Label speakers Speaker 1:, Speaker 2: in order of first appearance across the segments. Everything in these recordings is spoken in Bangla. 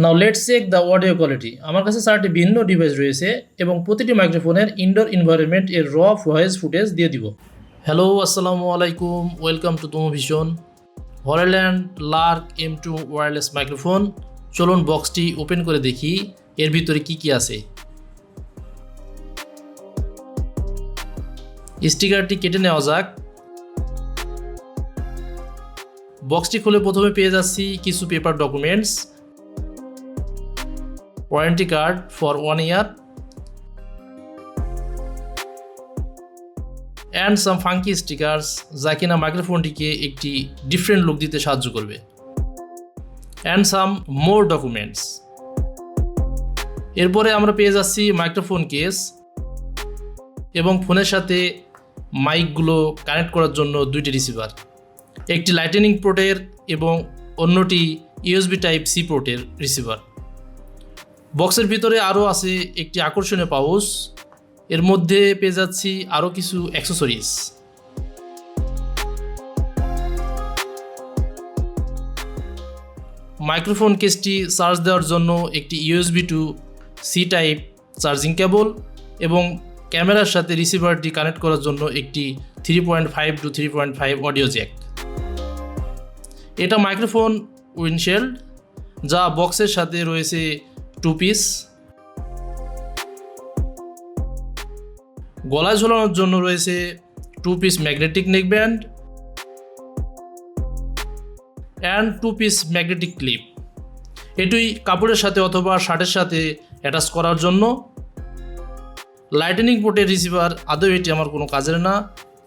Speaker 1: Now let's check the audio quality আমার কাছে চারটি ভিন্ন ডিভাইস রয়েছে এবং প্রতিটি মাইক্রোফোনের ইনডোর এনভায়রনমেন্ট এর র ভয়েস ফুটেজ দিয়ে দিব। হ্যালো আসসালামু আলাইকুম। Welcome to তুমো vision Hollyland Lark M two wireless microphone চলুন বক্সটি ওপেন করে দেখি, এর ভিতরে কি কি আছে। স্টিকারটি কেটে নেওয়া যাক। বক্সটি খুলে প্রথমে পেয়ে যাচ্ছি কিছু paper documents warranty card for one year and some funky stickers যা কিনা মাইক্রোফোনটিকে একটি ডিফারেন্ট লুক দিতে সাহায্য করবে। অ্যান্ড সাম মোর ডকুমেন্টস এরপরে আমরা পেয়ে যাচ্ছি মাইক্রোফোন কেস এবং ফোনের সাথে মাইকগুলো কানেক্ট করার জন্য দুইটি রিসিভার একটি লাইটেনিং পোর্টের এবং অন্যটি ইউএসবি টাইপ সি পোর্টের রিসিভার বক্সের ভিতরে আরও আছে একটি আকর্ষণীয় পাউচ। এর মধ্যে পেয়ে যাচ্ছি আরও কিছু অ্যাক্সেসরিজ মাইক্রোফোন কেসটি চার্জ দেওয়ার জন্য একটি USB to C type charging cable এবং ক্যামেরার সাথে রিসিভারটি কানেক্ট করার জন্য একটি three point five to three point five audio jack এটা মাইক্রোফোন উইন্ডশেল্ড যা বক্সের সাথে রয়েছে টু পিস গলায় ঝোলানোর জন্য রয়েছে two piece magnetic neck band and two piece magnetic clip এটুই কাপড়ের সাথে অথবা শার্টের সাথে অ্যাটাচ করার জন্য। লাইটেনিং পোর্টের রিসিভার আদৌ এটি আমার কোনো কাজের না,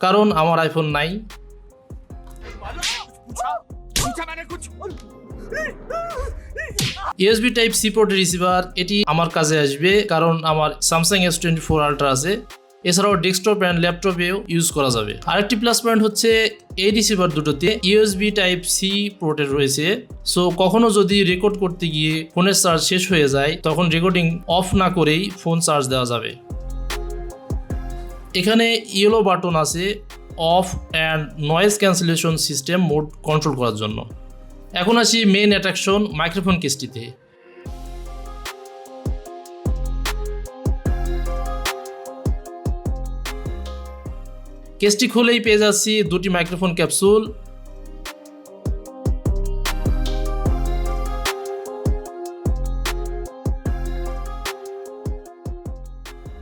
Speaker 1: কারণ আমার আইফোন নাই। ইউএসবি টাইপ সি পোর্টের রিসিভার এটি আমার কাজে আসবে, কারণ আমার Samsung S twenty four ultra আছে। এছাড়াও ডেস্কটপ অ্যান্ড ল্যাপটপেও ইউজ করা যাবে। আরেকটি প্লাস পয়েন্ট হচ্ছে এই রিসিভার দুটোতে ইউএসবি টাইপ সি পোর্টের রয়েছে। সো কখনো যদি রেকর্ড করতে গিয়ে ফোনের চার্জ শেষ হয়ে যায়, তখন রেকর্ডিং অফ না করেই ফোন চার্জ দেওয়া যাবে। এখানে ইয়েলো বাটন আছে off and noise cancellation system mode control করার জন্য। এখন আসি মেন অ্যাট্রাকশন মাইক্রোফোন কেসটিতে। কেসটি খুলেই পেয়ে যাচ্ছি দুটি মাইক্রোফোন ক্যাপসুল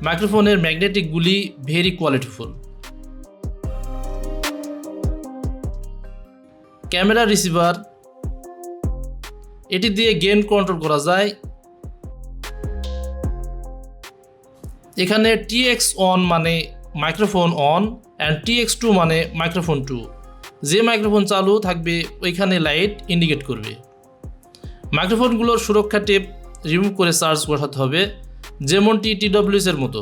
Speaker 1: মাইক্রোফোনের ম্যাগনেটিকগুলি ভেরি কোয়ালিটিফুল ক্যামেরা রিসিভার এটি দিয়ে গেন কন্ট্রোল করা যায়। এখানে টিএক্স অন মানে microphone on and TX two মানে মাইক্রোফোন টু যে মাইক্রোফোন চালু থাকবে, ওইখানে লাইট ইন্ডিকেট করবে। মাইক্রোফোনগুলোর সুরক্ষা টেপ রিমুভ করে চার্জ বসাতে হবে যেমনটি টিডব্লিউএস এর মতো।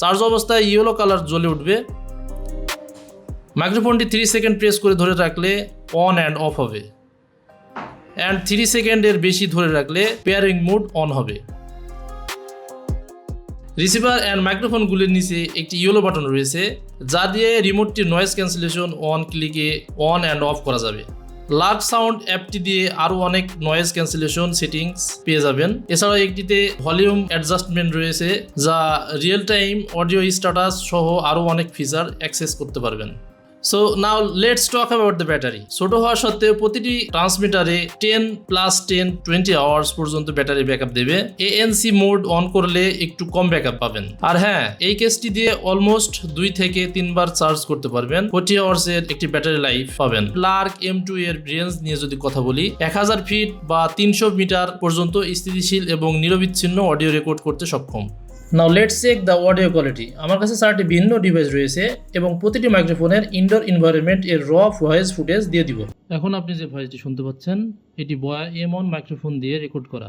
Speaker 1: চার্জ অবস্থায় ইয়েলো কালার জ্বলে উঠবে। মাইক্রোফোনটি থ্রি সেকেন্ড প্রেস করে ধরে রাখলে অন অ্যান্ড অফ হবে। অ্যান্ড থ্রি সেকেন্ডের বেশি ধরে রাখলে পেয়ারিং মোড অন হবে। রিসিভার অ্যান্ড মাইক্রোফোনগুলির নিচে একটি ইয়েলো বাটন রয়েছে, যা দিয়ে রিমোটটির নয়েজ ক্যান্সেলেশন অন ক্লিকে অন অ্যান্ড অফ করা যাবে। লার্জ সাউন্ড অ্যাপটি দিয়ে আরও অনেক নয়েজ ক্যান্সেলেশন সেটিংস পেয়ে যাবেন। এছাড়াও একটিতে ভলিউম অ্যাডজাস্টমেন্ট রয়েছে, যা রিয়েল টাইম অডিও স্ট্যাটাস সহ আরও অনেক ফিচার অ্যাক্সেস করতে পারবেন। So now let's talk about the battery ছোট হওয়া সত্ত্বেও প্রতিটি ট্রান্সমিটারে ten plus ten twenty hours পর্যন্ত ব্যাটারি ব্যাকআপ দেবে। এএনসি মোড অন করলে একটু কম ব্যাকআপ পাবেন। আর হ্যাঁ এই কেসটি দিয়ে অলমোস্ট দুই থেকে তিনবার চার্জ করতে পারবেন। ফোর্টি আওয়ার্স এর একটি ব্যাটারি লাইফ পাবেন। প্লার্ক এম টু এর রেঞ্জ নিয়ে যদি কথা বলি, এক হাজার ফিট বা তিনশো মিটার পর্যন্ত স্থিতিশীল এবং নিরবিচ্ছিন্ন অডিও রেকর্ড করতে সক্ষম। Now let's check the audio quality আমার কাছে চারটি ভিন্ন ডিভাইস রয়েছে এবং প্রতিটি মাইক্রোফোনের ইনডোর এনভায়রনমেন্ট এর র ভয়েস ফুটেজ দিয়ে দিব। এখন আপনি যে ভয়েসটি শুনতে পাচ্ছেন, এটি বয়া এম অন মাইক্রোফোন দিয়ে রেকর্ড করা।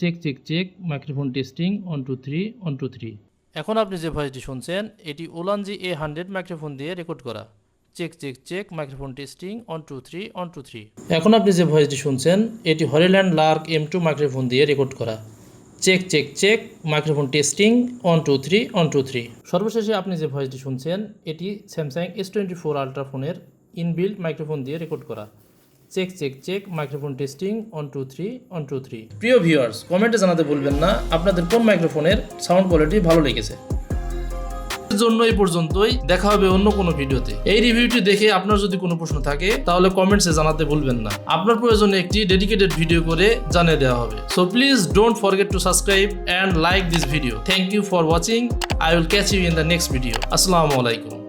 Speaker 1: Check check check microphone testing one two three one two three এখন আপনি যে ভয়েসটি শুনছেন, এটি ওলানজি এ হান্ড্রেড মাইক্রোফোন দিয়ে রেকর্ড করা। Check check check microphone testing one two three one two three এখন আপনি যে ভয়েসটি শুনছেন, এটি Hollyland Lark M two microphone দিয়ে রেকর্ড করা। Check check check microphone testing one two three one two three. সর্বশেষে আপনি যে ভয়েসটি শুনছেন এটি Samsung S twenty four ultra ফোনের ইনবিল্ট মাইক্রোফোন দিয়ে রেকর্ড করা। Check check check microphone testing one two three one two three. প্রিয় ভিউয়ার্স কমেন্টে জানাতে বলবেন না আপনাদের কোন মাইক্রোফোনের সাউন্ড কোয়ালিটি ভালো লেগেছে? জন্য এই পর্যন্তই। দেখা হবে অন্য কোনো ভিডিওতে। এই রিভিউটি দেখে আপনার যদি কোনো প্রশ্ন থাকে, তাহলে কমেন্টসে জানাতে ভুলবেন না। আপনার প্রয়োজনে একটি ডেডিকেটেড ভিডিও করে জানিয়ে দেওয়া হবে। So please don't forget to subscribe and like this video thank you for watching I will catch you in the next video আসসালামু আলাইকুম